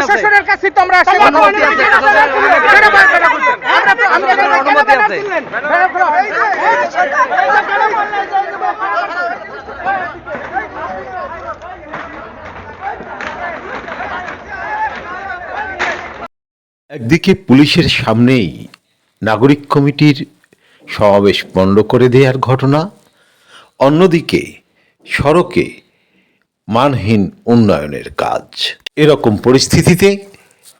প্রশাসনের কাছে তো আমরা আসছি অনুমতি আছে, প্রশাসনের অনুমতি আছে। কেন বারবার বলছেন? আমরা তো- আমরা কেন- কেন অনুমতি বারবার আছে। শুনলেন? এই যে- এই যে- এই যে কেন বললেন যে- একদিকে পুলিশের সামনেই নাগরিক কমিটির সমাবেশ পণ্ড করে দেওয়ার ঘটনা, অন্যদিকে সড়কে মানহীন উন্নয়নের কাজ। এরকম পরিস্থিতিতে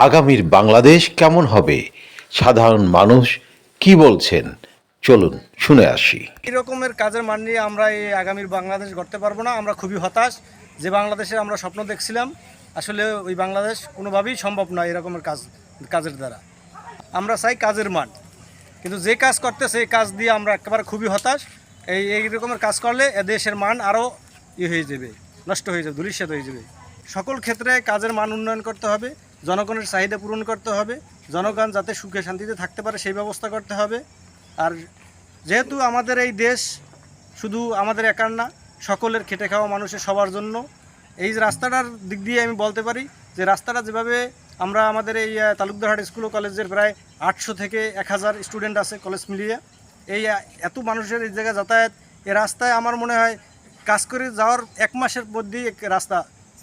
আগামীর বাংলাদেশ কেমন হবে? সাধারণ মানুষ কি বলছেন? চলুন শুনে আসি। এরকমের কাজের মান নিয়ে আমরা এই আগামীর বাংলাদেশ গড়তে পারব না। আমরা খুবই হতাশ যে বাংলাদেশের আমরা স্বপ্ন দেখছিলাম। আসলে ওই বাংলাদেশ কোনোভাবেই সম্ভব নয় এরকমের কাজ। কাজের দ্বারা। আমরা চাই কাজের মান। কিন্তু যে কাজ করতেছে, এই কাজ দিয়ে আমরা একেবারে খুবই হতাশ। এই এই রকমের কাজ করলে দেশের মান আরও ই হয়ে যাবে, নষ্ট হয়ে যাবে, ধূলিসাৎ হয়ে যাবে। সকল ক্ষেত্রে কাজের মান উন্নয়ন করতে হবে, জনগণের চাহিদা পূরণ করতে হবে, জনগণ যাতে সুখে শান্তিতে থাকতে পারে সেই ব্যবস্থা করতে হবে। আর যেহেতু আমাদের এই দেশ শুধু আমাদের একার না, সকলের খেটে খাওয়া মানুষের সবার জন্য, এই রাস্তাটার দিক দিয়ে আমি বলতে পারি যে রাস্তাটা যেভাবে আমরা আমাদের এই তালুকদারহাট স্কুল ও কলেজের প্রায় আটশো থেকে এক হাজার স্টুডেন্ট আছে কলেজ মিলিয়ে। এই এত মানুষের এই জায়গায় যাতায়াত, এ রাস্তায় আমার মনে হয় কাজ করে যাওয়ার এক মাসের মধ্যেই এক রাস্তা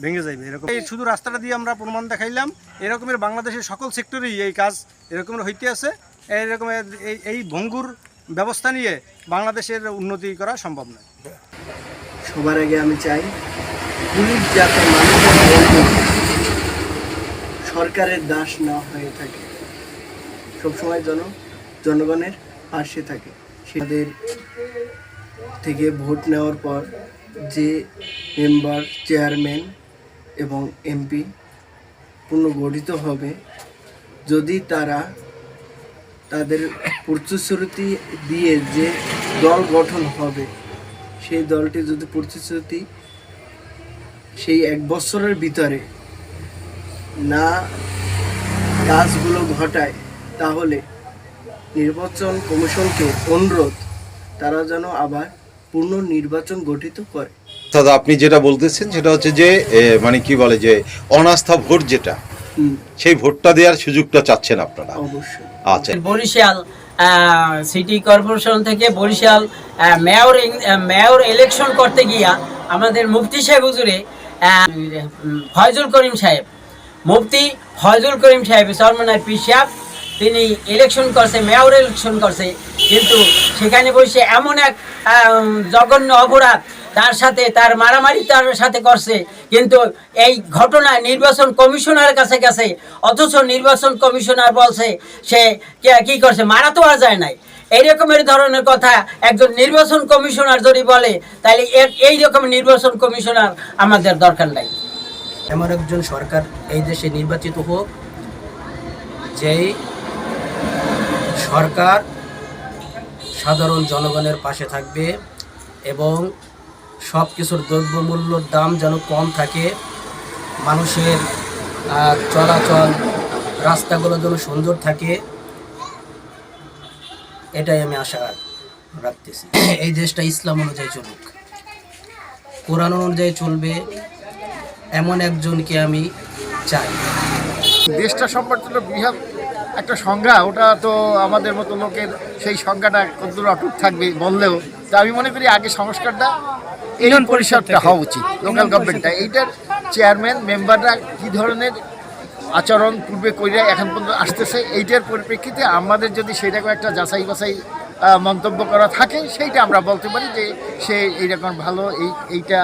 ভেঙে যাবে এরকম। এই শুধু রাস্তাটা দিয়ে আমরা প্রমাণ দেখাইলাম, এরকমের বাংলাদেশের সকল সেক্টরেই এই কাজ এরকমের হইতে আছে এইরকমের এই এই ভঙ্গুর ব্যবস্থা নিয়ে বাংলাদেশের উন্নতি করা সম্ভব নয়। সবার আগে আমি চাই, পুলিশ যাতে মানুষের সরকারের দাস না হয়ে থাকে। সবসময় যেন জনগণের পাশে থাকে। সেদের থেকে ভোট নেওয়ার পর যে মেম্বার, চেয়ারম্যান এবং এমপি পুনর্গঠিত হবে, যদি তারা তাদের প্রতিশ্রুতি দিয়ে যে দল গঠন হবে, সেই দলটি যদি প্রতিশ্রুতি, সেই এক বছরের ভিতরে না কাজগুলো ঘটায় তাহলে নির্বাচন কমিশনকে অনুরোধ তারা যেন আবার পূর্ণ নির্বাচন গঠিত করে। দাদা আপনি যেটা বলতেছেন সেটা হচ্ছে যে মানে কি বলে যে অনাস্থা ভোট যেটা সেই ভোটটা দেওয়ার সুযোগটা চাচ্ছেন আপনারা? অবশ্যই। আচ্ছা। বরিশাল সিটি কর্পোরেশন থেকে বরিশাল মেয়র মেয়র ইলেকশন করতে গিয়া আমাদের মুফতি সাহেব হুজুরে ফয়জুল করিম সাহেব মুফতি ফয়জুল করিম সাহেব, সরমনার পি সাহেব, তিনি ইলেকশন করছে মেয়র ইলেকশন করছে, কিন্তু সেখানে বসে এমন এক জঘন্য অপরাধ তার সাথে, তার মারামারি তার সাথে করছে, কিন্তু এই ঘটনা নির্বাচন কমিশনারের কাছে গেছে, অথচ নির্বাচন কমিশনার বলছে, সে কে- করছে, মারা তো আর যায় নাই। এই রকমের ধরনের কথা একজন নির্বাচন কমিশনার যদি বলে, তাহলে এ- এই রকম নির্বাচন কমিশনার আমাদের দরকার নাই। এমন একজন সরকার এই দেশে নির্বাচিত হোক, যেই সরকার সাধারণ জনগণের পাশে থাকবে এবং সব কিছুর দ্রব্যমূল্যর দাম যেন কম থাকে, মানুষের চলাচল, রাস্তাগুলো যেন সুন্দর থাকে, এটাই আমি আশা রাখতেছি। এই দেশটা ইসলাম অনুযায়ী চলুক। কোরআন অনুযায়ী চলবে। এমন একজনকে আমি চাই। দেশটা সম্পর্কে তো বৃহৎ একটা সংজ্ঞা ওটা তো আমাদের মতো লোকের সেই সংজ্ঞাটা কতদূর অটুট থাকবে বললেও তো আমি মনে করি আগে সংস্কারটা ইউনিয়ন পরিষদটা হওয়া উচিত লোকাল গভর্নমেন্টটা এইটার চেয়ারম্যান মেম্বাররা কী ধরনের আচরণ পূর্বে কইরা এখন পর্যন্ত আসতেছে এইটার পরিপ্রেক্ষিতে আমাদের যদি সেরকম একটা যাচাই বাছাই মন্তব্য করা থাকে সেইটা আমরা বলতে পারি যে সে এইরকম ভালো এই এইটা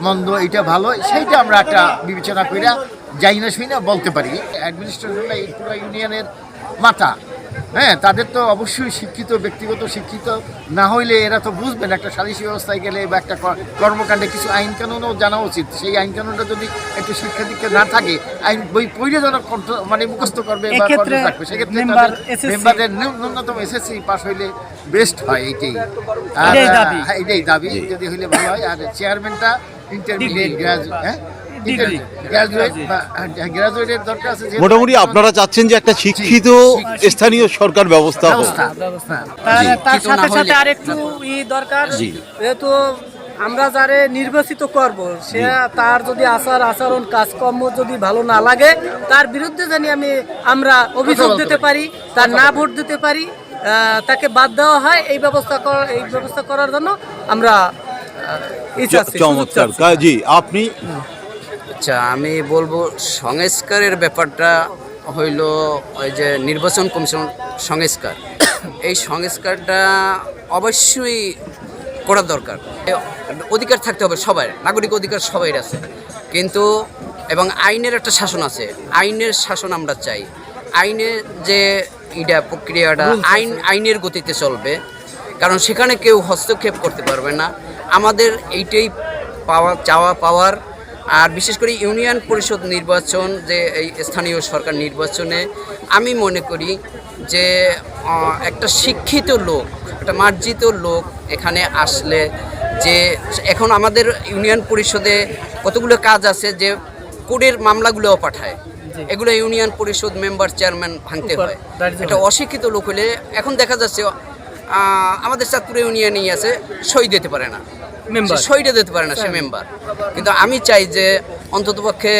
মন্দ এইটা ভালো সেইটা আমরা একটা বিবেচনা কইরা যাই না শুই না বলতে পারি। অ্যাডমিনিস্ট্রেশন এই পুরো ইউনিয়নের মাথা। হ্যাঁ তাদের তো অবশ্যই শিক্ষিত ব্যক্তিগত শিক্ষিত। না হইলে এরা তো বুঝবেন একটা সালিশি ব্যবস্থায় গেলে বা একটা কর্মকাণ্ডে কিছু আইন কানুনও জানা উচিত। সেই আইন কানুনটা যদি একটু শিক্ষা দীক্ষা না থাকে আইন বই পড়ে যেন কন্ট্রো- মানে মুখস্থ করবে বা রাখবে সেক্ষেত্রে মেম্বার মেম্বারদের ন্যূনতম এসএসসি পাস হইলে বেস্ট হয় এইটাই আর এটাই দাবি। হ্যাঁ, এটাই দাবি যদি হইলে ভালো হয়। আর চেয়ারম্যানটা ইন্টারমিডিয়েট গ্রাজুয়েট হ্যাঁ গ্রাজুয়েট বা গ্রাজুয়েটের দরকার আছে যেহেতু- মোটামুটি আপনারা চাচ্ছেন যে একটা শিক্ষিত স্থানীয় সরকার ব্যবস্থা হোক। তার সাথে সাথে হলে- আরেকটু ই দরকার যেহেতু আমরা যারে নির্বাচিত করব সে তার যদি আচার আচরণ কাজকর্ম যদি ভালো না লাগে তার বিরুদ্ধে জানি আমি আমরা অভিযোগ দিতে পারি। তার না ভোট দিতে পারি তাকে বাদ দেওয়া হয় এই ব্যবস্থা এই ব্যবস্থা করার জন্য আমরা চমৎকার। জি আপনি? আচ্ছা আমি বলব সংস্কারের ব্যাপারটা হইল ওই যে নির্বাচন কমিশন সংস্কার। এই সংস্কারটা অবশ্যই করা দরকার। অধিকার থাকতে হবে সবার নাগরিক অধিকার সবাই আছে। কিন্তু এবং আইনের একটা শাসন আছে। আইনের শাসন আমরা চাই। আইনের যে ইটা প্রক্রিয়াটা আইন আইনের গতিতে চলবে। কারণ সেখানে কেউ হস্তক্ষেপ করতে পারবে না। আমাদের এইটাই পাওয়া চাওয়া পাওয়ার। আর বিশেষ করে ইউনিয়ন পরিষদ নির্বাচন যে এই স্থানীয় সরকার নির্বাচনে আমি মনে করি যে একটা শিক্ষিত লোক একটা মার্জিত লোক এখানে আসলে যে এখন আমাদের ইউনিয়ন পরিষদে কতগুলো কাজ আছে যে কোডের মামলাগুলোও পাঠায়। এগুলো ইউনিয়ন পরিষদ মেম্বার চেয়ারম্যান ভাঙতে হয়। এটা অশিক্ষিত লোক হলে এখন দেখা যাচ্ছে আমাদের চাঁদপুর ইউনিয়নেই আছে সই দিতে পারে না. সে সইটা দিতে পারে না সে মেম্বার। কিন্তু আমি চাই যে অন্ততপক্ষে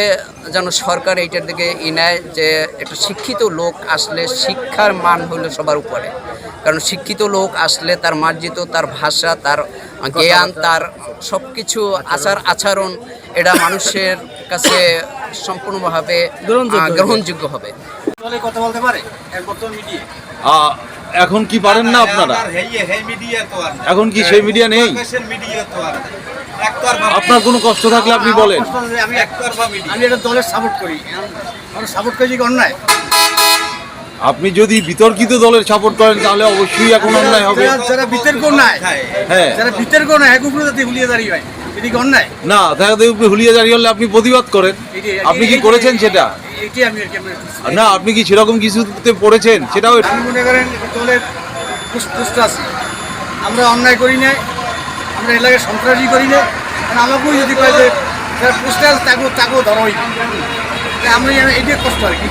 যেন সরকার এইটার দিকে ই নেয় যে একটা শিক্ষিত লোক আসলে শিক্ষার মান হলো সবার উপরে। কারণ শিক্ষিত লোক আসলে তার মার্জিত তার ভাষা তার জ্ঞান তার সব কিছু আচার আচরণ এটা মানুষের কাছে সম্পূর্ণভাবে গ্রহণযোগ্য গ্রহণযোগ্য হবে। কথা বলতে পারে? মিডিয়া এখন কি পারেন না আপনারা? মিডিয়া তো আর এখন কি সেই মিডিয়া নেই? মিডিয়া তো আর আপনার কোনো কষ্ট থাকলে আপনি বলেন। আমি আমি দলের সাপোর্ট করি। সাপোর্ট করি অন্যায়? আপনি যদি বিতর্কিত দলের সাপোর্ট করেন তাহলে অবশ্যই এখন অন্যায় হবে। যারা- বিতর্ক নাই হ্যাঁ। যারা বিতর্ক নাই এক উপরে যাতে হুলিয়ে দাঁড়িয়ে হয়। এটি অন্যায়? না তাদের উপরে হুলিয়ে দাঁড়িয়ে হলে আপনি প্রতিবাদ করেন। আপনি কি করেছেন সেটা? এটি আমি আর কি আমি- না আপনি কি সেরকম কিছুতে পড়েছেন? সেটাও আমি মনে করেন দলের পুষ্ট আছে। আমরা অন্যায় করি নাই আমরা এলাকায় সন্ত্রাসী করি না কারণ আমাকেও যদি কয় যে পুষ্ট আছে তাকেও তাকেও ধরোই আমরা জানি এটাই কষ্ট আর কি।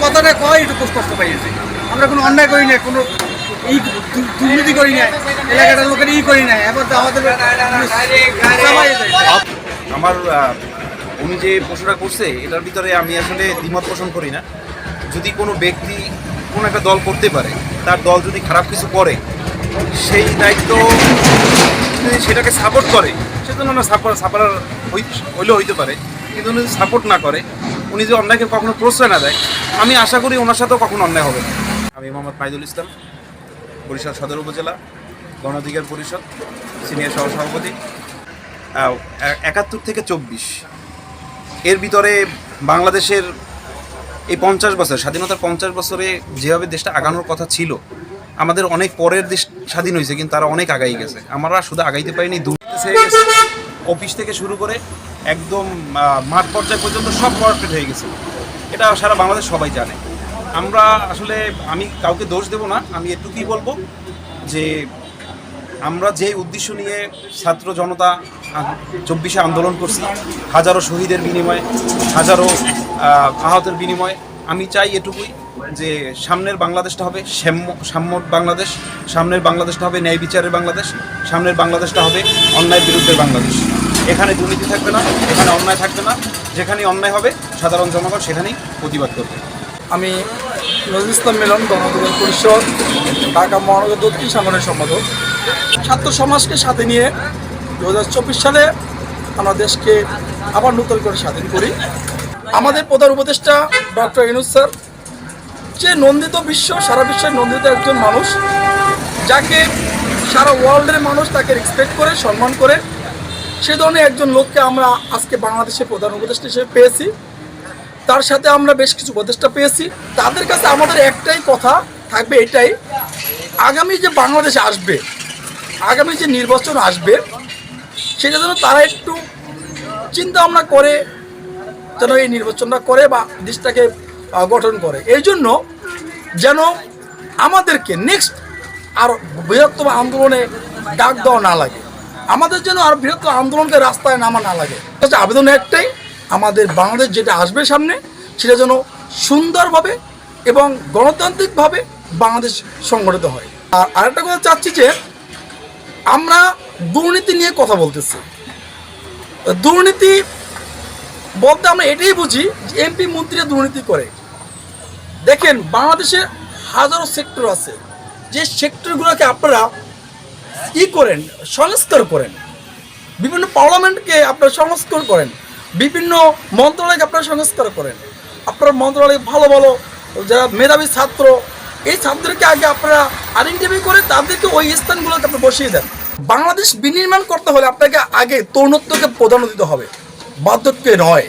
কথাটা কয় একটু কষ্ট কষ্ট পাইয়েছে আমরা কোনো অন্যায় করি না কোনো এই দুর্নীতি করি না এলাকাটার লোকের ই করি না এবার তো আমাদের আমার উনি যে প্রশ্নটা করছে, এটার ভিতরে আমি আসলে দ্বিমত পোষণ করি না। যদি কোনো ব্যক্তি কোনো একটা দল করতে পারে, তার দল যদি খারাপ কিছু করে, সেই দায়িত্ব সেটাকে সাপোর্ট করে সেজন্য না সাপোর্ট সাপোর্ট হইলেও হইতে পারে। কিন্তু উনি সাপোর্ট না করে, উনি যদি অন্যায়কে কখনো প্রশ্রয় না দেয়, আমি আশা করি ওনার সাথেও কখনো অন্যায় হবে না। আমি মোহাম্মদ মাইদুল ইসলাম, বরিশাল সদর উপজেলা গণ অধিকার পরিষদ, সিনিয়র সহসভাপতি একাত্তর থেকে চব্বিশ। এর ভিতরে বাংলাদেশের এই পঞ্চাশ বছর, স্বাধীনতার পঞ্চাশ বছরে যেভাবে দেশটা আগানোর কথা ছিল, আমাদের অনেক পরের দেশ স্বাধীন হয়েছে, কিন্তু তারা অনেক আগাই গেছে। আমরা শুধু আগাইতে পারিনি অফিস থেকে শুরু করে একদম মাঠ পর্যায় পর্যন্ত সব করাপ্টেড হয়ে গেছে। এটা সারা বাংলাদেশ সবাই জানে। আমরা আসলে, আমি কাউকে দোষ দেব না, আমি এটুকুই বলব যে আমরা যে উদ্দেশ্য নিয়ে ছাত্র জনতা চব্বিশে আন্দোলন করছি, হাজারো শহীদের বিনিময়ে, হাজারো আহতের বিনিময়ে। আমি চাই এটুকুই যে সামনের বাংলাদেশটা হবে সাম্য সাম্য বাংলাদেশ, সামনের বাংলাদেশটা হবে ন্যায় বিচারের বাংলাদেশ, সামনের বাংলাদেশটা হবে অন্যায় বিরুদ্ধে বাংলাদেশ। এখানে দুর্নীতি থাকবে না, এখানে অন্যায় থাকবে না যেখানে অন্যায় হবে, সাধারণ জনগণ সেখানেই প্রতিবাদ করবে। আমি নজরুল ইসলাম মিলন গণঅধিকার পরিষদ, ঢাকা মহানগর দক্ষিণ সাংগঠনিক সম্পাদক। ছাত্র সমাজকে সাথে নিয়ে দু হাজার চব্বিশ সালে আমরা দেশকে আবার নতুন করে স্বাধীন করি। আমাদের প্রধান উপদেষ্টা ডক্টর ইনুস স্যার, যে নন্দিত বিশ্ব, সারা বিশ্বের নন্দিত একজন মানুষ, যাকে সারা ওয়ার্ল্ডের মানুষ তাকে রেসপেক্ট করে, সম্মান করে, সে ধরনের একজন লোককে আমরা আজকে বাংলাদেশের প্রধান উপদেষ্টা হিসেবে পেয়েছি। তার সাথে আমরা বেশ কিছু উপদেষ্টা পেয়েছি। তাদের কাছে আমাদের একটাই কথা থাকবে এটাই, আগামী যে বাংলাদেশ আসবে, আগামী যে নির্বাচন আসবে সেটা যেন তারা একটু চিন্তা ভাবনা করে, যেন এই নির্বাচনটা করে বা দেশটাকে গঠন করে। এই জন্য যেন আমাদেরকে নেক্সট আর বৃহত্তম আন্দোলনে ডাক দেওয়া না লাগে। আমাদের যেন আর বৃহত্তম আন্দোলনকে রাস্তায় নামা না লাগে। আবেদন একটাই। আমাদের বাংলাদেশ যেটা আসবে সামনে, সেটা যেন সুন্দরভাবে এবং গণতান্ত্রিকভাবে বাংলাদেশ সংগঠিত হয়। আর আরেকটা কথা চাচ্ছি যে, আমরা দুর্নীতি নিয়ে কথা বলতেছি। দুর্নীতি বলতে আমরা এটাই বুঝি যে এমপি মন্ত্রীরা দুর্নীতি করে। দেখেন, বাংলাদেশে হাজারো সেক্টর আছে। যে সেক্টরগুলোকে আপনারা ই করেন, সংস্কার করেন। বিভিন্ন পার্লামেন্টকে আপনারা সংস্কার করেন। বিভিন্ন মন্ত্রণালয়কে আপনারা সংস্কার করেন। আপনার মন্ত্রণালয়ে ভালো ভালো যারা মেধাবী ছাত্র, এই ছাত্রকে আগে আপনারা আইডেন্টিফাই করে তাদেরকে ওই স্থানগুলোতে আপনি বসিয়ে দেন। বাংলাদেশ বিনির্মাণ করতে হলে আপনাকে আগে তরুণত্বকে প্রাধান্য দিতে হবে। বার্ধক্যে নয়।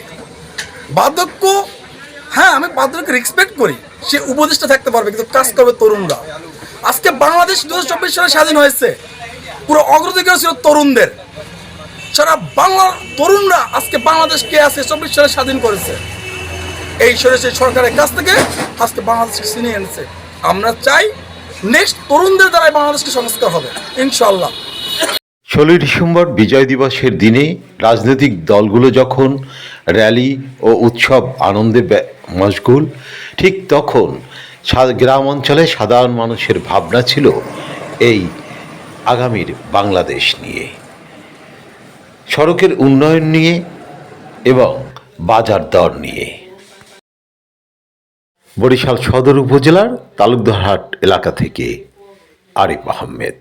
বার্ধক্য হ্যাঁ আমি বার্ধক্যকে রেসপেক্ট করি। সে উপদেষ্টা থাকতে পারবে, কিন্তু কাজ করবে তরুণরা। আজকে বাংলাদেশ দু হাজার চব্বিশ সালে স্বাধীন হয়েছে। পুরো অগ্রাধিকার ছিল তরুণদের। সারা বাংলার তরুণরা আজকে বাংলাদেশ কে আছে চব্বিশ সালে স্বাধীন করেছে। এই সরেছে সরকারের কাছ থেকে আজকে বাংলাদেশকে ছিনিয়ে এনেছে। আমরা চাই নেক্সট তরুণদের দ্বারাই বাংলাদেশকে সংস্কার হবে ইনশাল্লাহ ষোলোই ডিসেম্বর বিজয় দিবসের দিনে রাজনৈতিক দলগুলো যখন র্যালি ও উৎসব আনন্দে মশগুল, ঠিক তখন গ্রাম অঞ্চলে সাধারণ মানুষের ভাবনা ছিল এই আগামীর বাংলাদেশ নিয়ে। সড়কের উন্নয়ন নিয়ে এবং বাজার দর নিয়ে। বরিশাল সদর উপজেলার তালুকদারহাট এলাকা থেকে আরিফ আহমেদ।